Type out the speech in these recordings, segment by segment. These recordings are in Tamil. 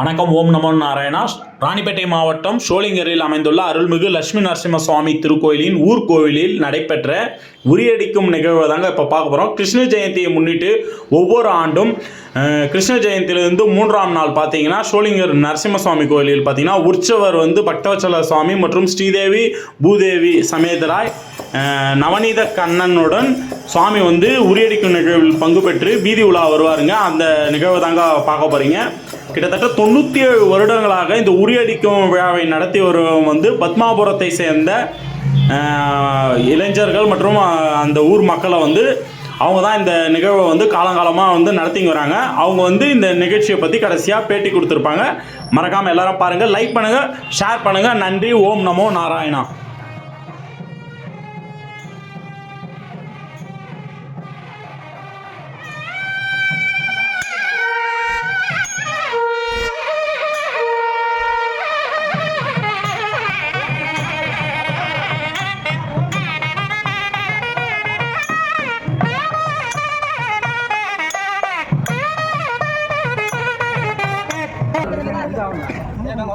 வணக்கம் ஓம் நமோ நாராயணா ராணிப்பேட்டை மாவட்டம் ஷோலிங்கரில் அமைந்துள்ள அருள்மிகு லட்சுமி நரசிம்ம சுவாமி திருக்கோயிலின் ஊர்கோவிலில் நடைபெற்ற உரியடிக்கும் நிகழ்வை தாங்க இப்போ பார்க்க போகிறோம் கிருஷ்ண ஜெயந்தியை முன்னிட்டு ஒவ்வொரு ஆண்டும் கிருஷ்ண ஜெயந்தியிலிருந்து மூன்றாம் நாள் பார்த்தீங்கன்னா ஷோலிங்கர் நரசிம்ம சுவாமி கோயிலில் பார்த்தீங்கன்னா உற்சவர் வந்து பக்தவச்சல சுவாமி மற்றும் ஸ்ரீதேவி பூதேவி சமேதராய் நவநீத கண்ணனுடன் சுவாமி வந்து உரியடிக்கும் நிகழ்வில் பங்கு பெற்று வீதி உலா வருவாருங்க. அந்த நிகழ்வை தாங்க பார்க்க போகிறீங்க கிட்டத்தட்ட தொண்ணூற்றி ஏழு வருடங்களாக இந்த உரியடிக்கும் விழாவை நடத்தி வரும் வந்து பத்மாபுரத்தை சேர்ந்த இளைஞர்கள் மற்றும் அந்த ஊர் மக்களை வந்து அவங்க தான் இந்த நிகழ்வை வந்து காலங்காலமாக வந்து நடத்திங்க வராங்க. அவங்க வந்து இந்த நிகழ்ச்சியை பற்றி கடைசியாக பேட்டி கொடுத்துருப்பாங்க. மறக்காமல் எல்லாரும் பாருங்கள் லைக் பண்ணுங்கள் ஷேர் பண்ணுங்கள் நன்றி. ஓம் நமோ நாராயணா.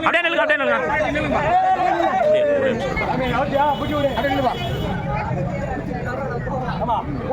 அப்படியே நில்லுங்க அப்படியே நில்லுங்க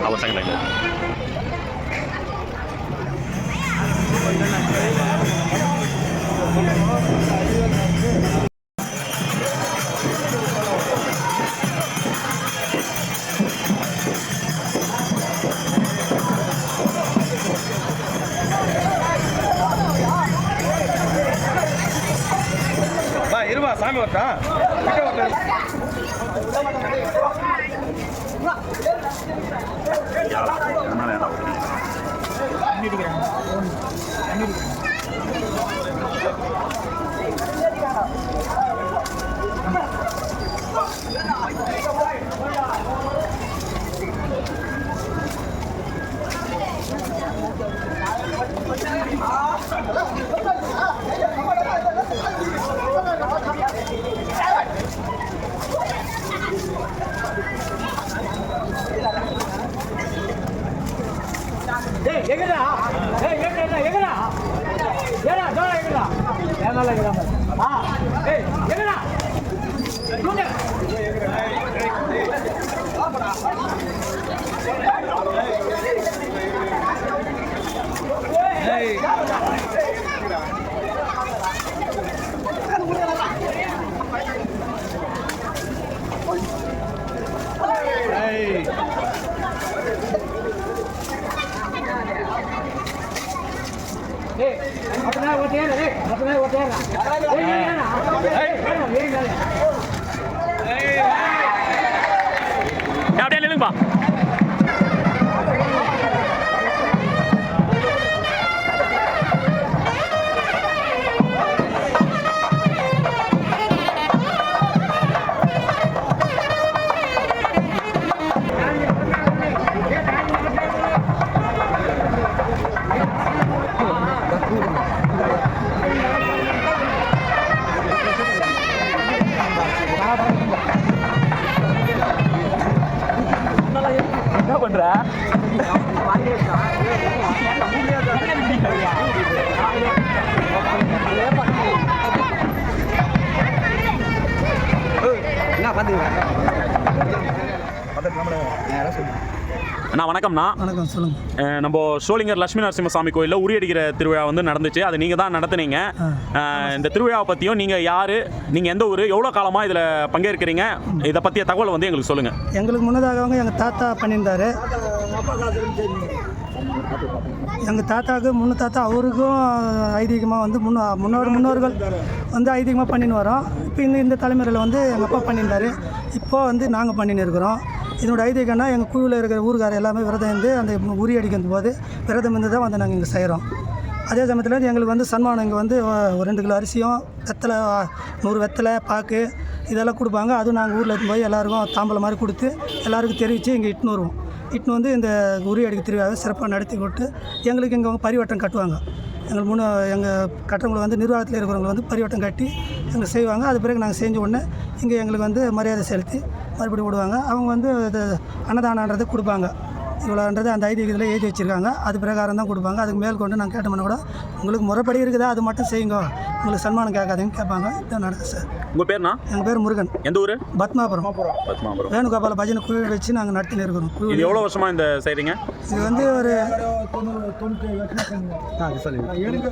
அவர் செகண்ட் லைன் வா இருவா சாமி வரட்டா கிட்ட வரட்டா அதனால ஏய் எங்கடா? ஏய் எங்கடா எங்கடா? ஏடா டோடா எங்கடா? ஏனால எங்கடா? ஆ ஏய் எங்கடா? டூங்க ஏய் எங்கடா ஆ படா அப்படியே நில்லுங்கப்பா. அண்ணா வணக்கம்ண்ணா. வணக்கம் சொல்லுங்கள் அஹ் நம்ம சோளிங்கர் லட்சுமி நரசிம்மசாமி கோயிலில் உரியடிக்கிற திருவிழா வந்து நடந்துச்சு. அது நீங்கள் தான் நடத்துனீங்க. இந்த திருவிழாவை பற்றியும் நீங்கள் யார் நீங்கள் எந்த ஊர் எவ்வளோ காலமாக இதில் பங்கேற்கிறீங்க? இதை பற்றிய தகவல் வந்து எங்களுக்கு சொல்லுங்கள் எங்களுக்கு முன்னதாகவங்க எங்கள் தாத்தா பண்ணியிருந்தாரு. எங்கள் தாத்தாவுக்கு முன்ன தாத்தா அவருக்கும் ஐதீகமாக வந்து முன்னோ முன்னோர் முன்னோர்கள் வந்து ஐதீகமாக பண்ணின்னு வரோம். இப்போ இந்த இந்த தலைமுறையில் வந்து எங்கள் அப்பா பண்ணியிருந்தாரு. இப்போ வந்து நாங்கள் பண்ணின்னு இருக்கிறோம். இதனோட ஐதீகம்னா எங்கள் குழுவில் இருக்கிற ஊருக்கார எல்லாமே விரதம் இருந்து அந்த உரி அடிக்கும் போது விரதம் இருந்து தான் வந்து நாங்கள் இங்கே செய்கிறோம் அதே சமயத்தில் எங்களுக்கு வந்து சன்மானம் இங்கே வந்து ஒரு ரெண்டு கிலோ அரிசியும் வெத்தலை நூறு வெத்தலை பாக்கு இதெல்லாம் கொடுப்பாங்க. அதுவும் நாங்கள் ஊரில் எடுத்துன்னு போய் எல்லாருக்கும் தாம்பலம் மாதிரி கொடுத்து எல்லாருக்கும் தெரிவித்து இங்கே இட்டுன்னு வருவோம். இட்டுன்னு வந்து இந்த உரி அடிக்க திருவிழாவை சிறப்பாக நடத்தி கொடுத்து எங்களுக்கு இங்கே பரிவட்டம் கட்டுவாங்க. எங்கள் மூணு எங்கள் கட்டங்களை வந்து நிர்வாகத்தில் இருக்கிறவங்க வந்து பரிவட்டம் கட்டி எங்களுக்கு செய்வாங்க. அது பிறகு நாங்கள் செஞ்ச உடனே இங்கே எங்களுக்கு வந்து மரியாதை செலுத்தி மறுபடியும் விடுவாங்க அவங்க வந்து இது அன்னதானன்றது கொடுப்பாங்க. இவ்வளோன்றது அந்த ஐதீகத்தில் எழுதி வச்சுருக்காங்க. அது பிரகாரம் தான் கொடுப்பாங்க. அதுக்கு மேல் கொண்டு நாங்கள் கேட்டோம்னா கூட உங்களுக்கு முறைப்படி இருக்குதா? அது மட்டும் செய்யுங்க. உங்களுக்கு சன்மானம் கேட்காதீங்கன்னு கேட்பாங்க. இதான் நடக்குது சார். உங்கள் பேர்ண்ணா எங்கள் பேர் முருகன். எந்த ஊர்? பத்மாபுரம். பத்மாபுரம். வேணுகோபால பஜனை குழு வச்சு நாங்கள் நடத்தின்னு இருக்கிறோம் குழு இது எவ்வளோ வருஷமாக இந்த செய்கிறீங்க இது வந்து ஒரு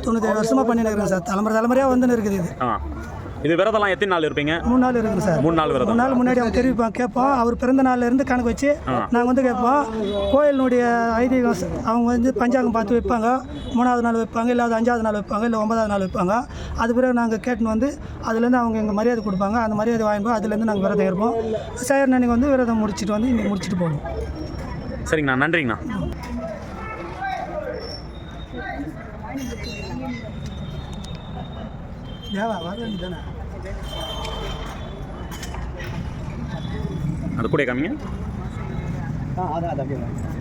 தொண்ணூற்றி வருஷமாக பண்ணின்னு இருக்கிறோம் சார். தலைமுறை தலைமுறையாக வந்துன்னு இருக்குது இது. இது விரதம்லாம் எத்தனை நாள் இருப்பீங்க? மூணு நாள் இருக்குது சார். மூணு நாள் விரதம். மூணு நாள் முன்னாடி அவங்க தெரிவிப்போம் கேட்போம் அவர் பிறந்த நாள்ல இருந்து கணக்கு வச்சு நாங்கள் வந்து கேட்போம் கோயிலினுடைய ஐதீகம் அவங்க வந்து பஞ்சாங்கம் பார்த்து வைப்பாங்க. மூணாவது நாள் வைப்பாங்க இல்லை அஞ்சாவது நாள் வைப்பாங்க இல்லை ஒன்பதாவது நாள் வைப்பாங்க. அது பிறகு நாங்கள் கேட்டுன்னு வந்து அதுலேருந்து அவங்க எங்கள் மரியாதை கொடுப்பாங்க. அந்த மரியாதை வாங்கிப்போம் அதுலேருந்து நாங்கள் விரதம் இருப்போம். சேர் அன்னைக்கு வந்து விரதம் முடிச்சிட்டு வந்து இன்னைக்கு முடிச்சிட்டு போகணும். சரிங்கண்ணா நன்றிங்கண்ணா. தேவா வர தானே அது கூட காமிங்க ஆ அதான் அதான்